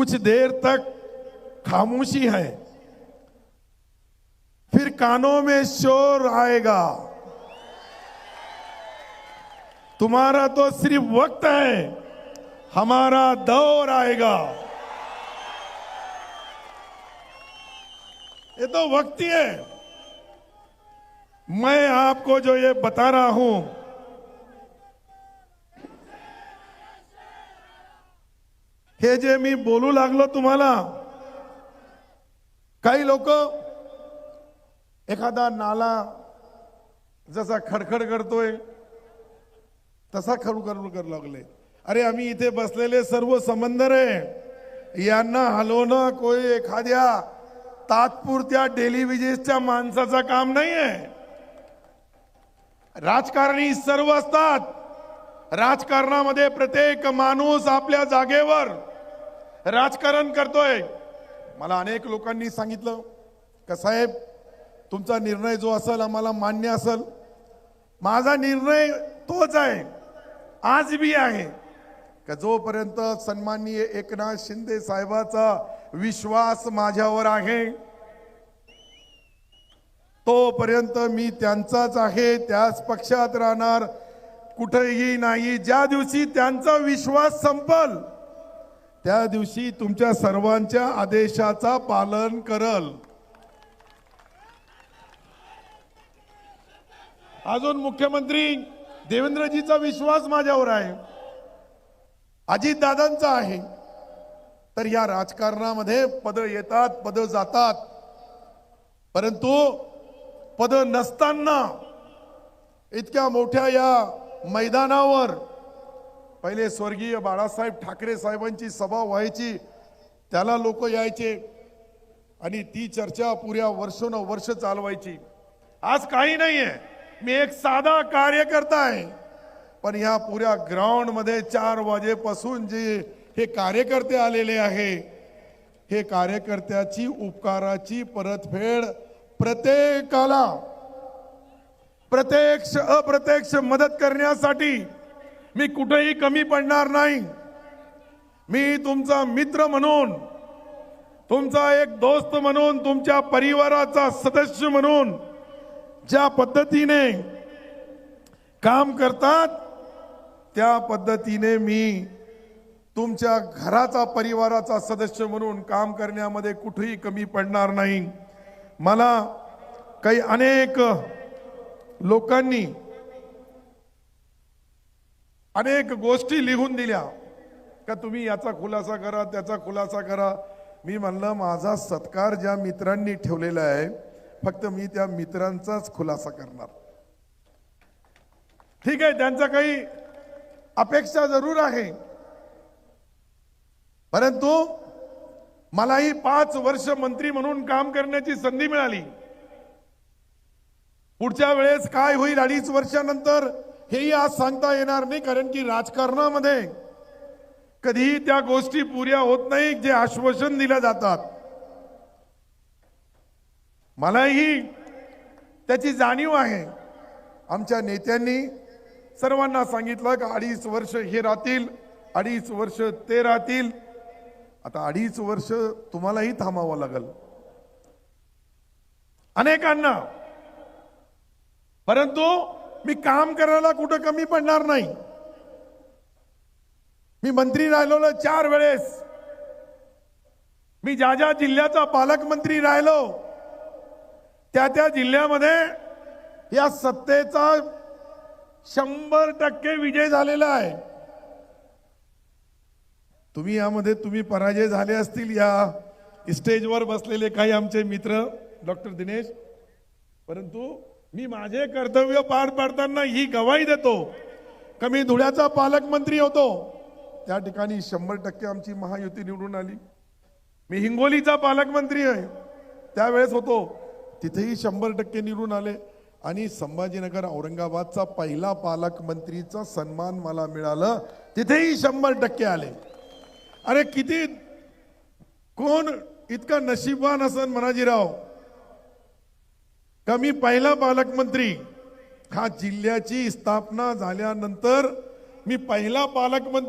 कुछ देर तक खामोशी है। फिर कानों में शोर आएगा। तुम्हारा तो सिर्फ़ वक्त है, हमारा दौर आएगा। ये तो वक्त ही है। मैं आपको जो ये बता रहा हूँ हे जे मी बोलू लागलो तुम्हाला काही लोक एखादा नाला जसा खडखड करतोय तसा खडू करू लागले. अरे आम्ही इथे बसलेले सर्व समंदर आहे. यांना हलवणं कोई एखाद्या तात्पुरत्या डेलिव्हिजेसच्या माणसाचं काम नाही आहे राजकारणी सर्व असतात. राजकारणामध्ये प्रत्येक माणूस आपल्या जागेवर राजकारण करतोय. मला अनेक लोकांनी सांगितलं का साहेब तुमचा निर्णय जो असेल आम्हाला मान्य असेल. माझा निर्णय तोच आहे. आज बी आहे. का जोपर्यंत सन्माननीय एकनाथ शिंदे साहेबाचा विश्वास माझ्यावर आहे तोपर्यंत मी त्यांचाच आहे त्याच पक्षात राहणार. कुठेही नाही. ज्या दिवशी त्यांचा विश्वास संपल त्या दिवशी तुमच्या सर्वांच्या आदेशाचा पालन करल. अजून मुख्यमंत्री देवेंद्रजीचा विश्वास माझ्यावर आहे. अजितदादांचा आहे. तर या राजकारणामध्ये पद येतात पद जातात. परंतु पद नसताना इतक्या मोठ्या या मैदानावर पहिले स्वर्गीय बाळासाहेब ठाकरे साहेबांची सभा व्हायची त्याला लोक यायचे आणि ती चर्चा पुऱ्या वर्षोनवर्ष चालवायची. आज काही नाहीये. मी एक साधा कार्यकर्ता आहे. पण ह्या पुऱ्या ग्राउंडमध्ये चार वाजेपासून जे हे कार्यकर्ते आलेले आहे हे कार्यकर्त्याची उपकाराची परतफेड प्रत्येकाला प्रत्यक्ष अप्रत्यक्ष मदत करण्यासाठी मी कुठेही कमी पडणार नाही. मी तुमचा मित्र म्हणून तुमचा एक दोस्त म्हणून तुमच्या परिवाराचा सदस्य म्हणून ज्या पद्धतीने काम करतात त्या पद्धतीने मी तुमच्या घराचा परिवाराचा सदस्य म्हणून काम करण्यामध्ये कुठेही कमी पडणार नाही. मला काही अनेक लोकांनी अनेक गोष्टी लिहून दिल्या. का तुम्ही याचा खुलासा करा त्याचा खुलासा करा. मी म्हणलं माझा सत्कार ज्या मित्रांनी ठेवलेला आहे फक्त मी त्या मित्रांचाच खुलासा करणार. ठीक आहे त्यांचा काही अपेक्षा जरूर आहे. परंतु मलाही पाच वर्ष मंत्री म्हणून काम करण्याची संधी मिळाली. पुढच्या वेळेस काय होईल अडीच वर्षानंतर हेही आज सांगता येणार नाही कारण की राजकारणामध्ये कधीही त्या गोष्टी पुऱ्या होत नाही जे आश्वासन दिल्या जातात. मलाही त्याची जाणीव आहे. आमच्या नेत्यांनी सर्वांना सांगितलं की अडीच वर्ष हे राहतील अडीच वर्ष ते राहतील. आता अडीच वर्ष तुम्हालाही थांबावं लागल. अनेकांना. परंतु मी काम करायला कुठं कमी पडणार नाही. मी मंत्री राहिलो चार वेळेस. मी ज्या ज्या जिल्ह्याचा पालकमंत्री राहिलो त्या त्या जिल्ह्यामध्ये या सत्तेचा शंभर टक्के विजय झालेला आहे. तुम्ही यामध्ये तुम्ही पराजय झाले असतील या स्टेजवर बसलेले काही आमचे मित्र डॉक्टर दिनेश परंतु मी माझे कर्तव्य पार पाडताना ही गवाही देतो. का मी धुळ्याचा पालकमंत्री होतो. त्या ठिकाणी शंभर टक्के आमची महायुती निवडून आली. मी हिंगोलीचा पालकमंत्री आहे. त्यावेळेस होतो. तिथेही शंभर टक्के निवडून आले. आणि संभाजीनगर औरंगाबादचा पहिला पालकमंत्रीचा सन्मान मला मिळालं. तिथेही शंभर टक्के आले. अरे किती कोण इतका नशीबवान असन मनाजीराव. का मी पहिला पालकमंत्री? हा जिल्ह्याची स्थापना झाल्यानंतर मी पहिला पालकमंत्री